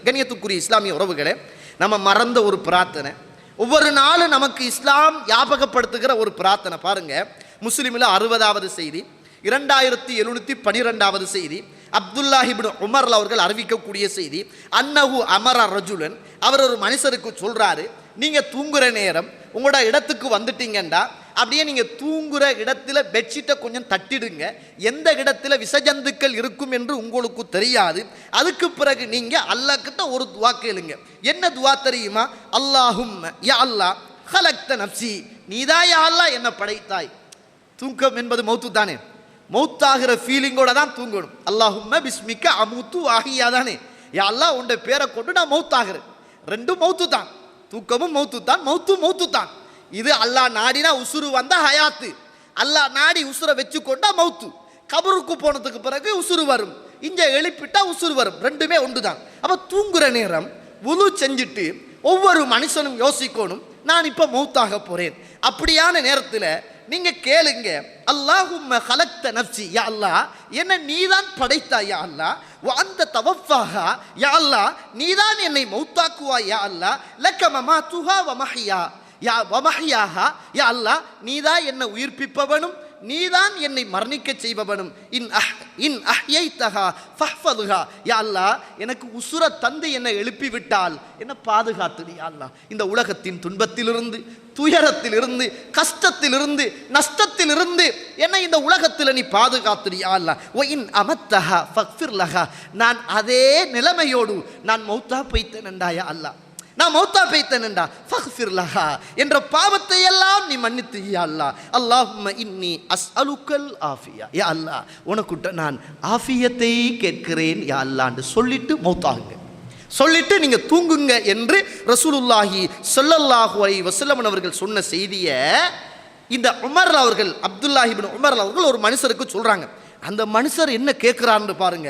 கண்ணியத்துக்குரிய இஸ்லாமிய உறவுகளே நம்ம மறந்த ஒரு பிரார்த்தனை. ஒவ்வொரு நாளும் நமக்கு இஸ்லாம் ஞாபகப்படுத்துகிற ஒரு பிரார்த்தனை. பாருங்க முஸ்லீமில் அறுபதாவது செய்தி இரண்டாயிரத்தி எழுநூத்தி பனிரெண்டாவது செய்தி அப்துல்லாஹிபின் உமர்ல அவர்கள் அறிவிக்கக்கூடிய செய்தி அன்னஹு அமர ரஜுலன் அவர் ஒரு மனுஷருக்கு சொல்கிறாரு நீங்கள் தூங்குகிற நேரம் உங்களோட இடத்துக்கு வந்துட்டீங்கன்னா அப்படியே நீங்கள் தூங்குகிற இடத்துல பெட்ஷீட்டை கொஞ்சம் தட்டிடுங்க. எந்த இடத்துல விசஜந்துக்கள் இருக்கும் என்று உங்களுக்கு தெரியாது. அதுக்கு பிறகு நீங்கள் அல்லாஹ் கிட்ட ஒரு துவா கேளுங்க. என்ன துவா தெரியுமா? அல்லாஹும் யா அல்லாஹ் ஹலக்த நப்சி நீதான் யா அல்லாஹ் என்ன படைத்தாய். தூக்கம் என்பது மௌத்து தானே? மௌத்தாகிற ஃபீலிங்கோட தான் தூங்கணும். அல்லாஹும்ம பிஸ்மிக்க அமுத்து ஆகியா தானே? யா அல்லாஹ் உன்ட பேரை கொண்டு நான் மௌத்தாகிறேன். ரெண்டும் மௌத்து தான் தூக்கமும் மௌத்து தான் மௌத்து மௌத்து தான் இது அல்லாஹ் நாடினா உசுறு வந்தால் ஹயாத்து. அல்லாஹ் நாடி உசுரை வச்சு கொண்டா மௌத்து கபருக்கு போனதுக்கு பிறகு உசுறு வரும். இங்கே எழுப்பிட்டா உசுறு வரும். ரெண்டுமே ஒன்று தான் அப்போ தூங்குற நேரம் உது செஞ்சுட்டு ஒவ்வொரு மனுஷனும் யோசிக்கணும் நான் இப்போ மௌத்தாக போகிறேன் அப்படியான நேரத்தில் நீங்கள் கேளுங்க அல்லாஹும் ஹலக்த நப்சி யா அல்லாஹ் என்ன நீதான் படைத்தா யா அல்லா அந்த தவஃபாஹா யா அல்லாஹ் நீதான் என்னை மௌத்தாக்குவா யா அல்லா லக்கமமா துஹா வமஹியா யா வ யா அல்லாஹ் நீதான் என்னை உயிர்ப்பிப்பவனும் நீதான் என்னை மரணிக்க செய்பவனும். இன் அஹ் இன் அஹ்யைத்தஹா ஃபஹ்ஃபதுகா யா அல்லாஹ் எனக்கு உசுர தந்து என்னை எழுப்பிவிட்டால். என்ன பாதுகாத்துடி அல்லாஹ்? இந்த உலகத்தின் துன்பத்திலிருந்து துயரத்திலிருந்து கஷ்டத்திலிருந்து நஷ்டத்திலிருந்து என்னை இந்த உலகத்தில் நீ பாதுகாத்துடு அல்லா ஓ இன் அமத்தஹா ஃபக்ஃபிர்லஹா நான் அதே நிலைமையோடு நான் மௌத்தா போய்த்தேனண்டா யா அல்லாஹ். நான் மௌத்தா பெய்த்தனண்டா ஃபக்ஃபிர் லஹா. என்ற பாவத்தை எல்லாம் நீ மன்னித்து யா அல்லாஹ். அல்லாஹும்ம இன்னி அஸ்அலுக்கல் ஆஃபியா. யா அல்லாஹ் உனக்குட்ட நான் ஆஃபியத்தை கேட்கிறேன் யா அல்லான்னு சொல்லிட்டு மௌத்தாகுங்க. சொல்லிட்டு நீங்கள் தூங்குங்க என்று ரசூலுல்லாஹி சொல்லல்லாஹு அலி வசல்லமன் அவர்கள் சொன்ன செய்தியை இந்த உமர் அவர்கள் அப்துல்லாஹிபின் உமர் அவர்கள் ஒரு மனுஷருக்கு சொல்கிறாங்க அந்த மனுஷர் என்ன கேட்குறான்னு பாருங்க.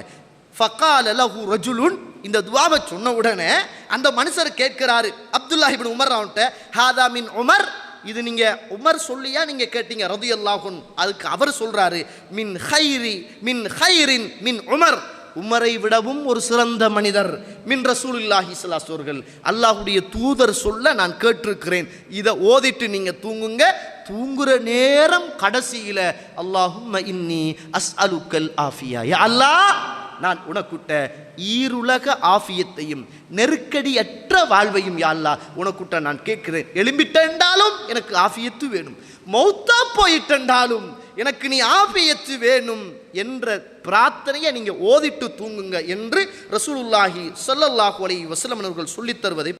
ஃபக்கால் லஹு ரஜுலுன். இந்த துவாவை சொன்ன உடனே அந்த மனுஷர் கேட்கிறாரு. அப்துல்லாஹிபின் உமர் அவன்கிட்ட ஹாதா மின் உமர்? இது நீங்கள் உமர் சொல்லியா நீங்கள் கேட்டீங்க ரதி அல்லாஹுன் அதுக்கு அவர் சொல்கிறாரு மின் ஹைரி மின் ஹைரின் மின் உமர். உமரை விடவும் ஒரு சிறந்த மனிதர். மின் ரசூல் இல்லாஹி சலாசோர்கள் அல்லாஹுடைய தூதர் சொல்ல நான் கேட்டிருக்கிறேன். இதை ஓதிட்டு நீங்கள் தூங்குங்க. தூங்குற நேரம் கடைசியில் அல்லாஹும் இன்னி அஸ்அலுக்கல் ஆஃபியா. அல்லாஹ் நான் உனக்குட்ட ஈருலக ஆஃபியத்தையும் நெருக்கடியற்ற வாழ்வையும் யாழ்லா உனக்குட்ட நான் கேட்கிறேன். எழும்பிட்டென்றாலும் எனக்கு ஆஃபியத்து வேணும். மௌத்தா போயிட்டென்றாலும் எனக்கு நீ ஆபியத்து வேணும் என்ற பிரார்த்தனையை நீங்க ஓதிட்டு தூங்குங்க என்று ரசூலுல்லாஹி சொல்லல்லாஹு அலை வசலமனவர்கள் சொல்லித்தருவதை சொல்லித் தருவதை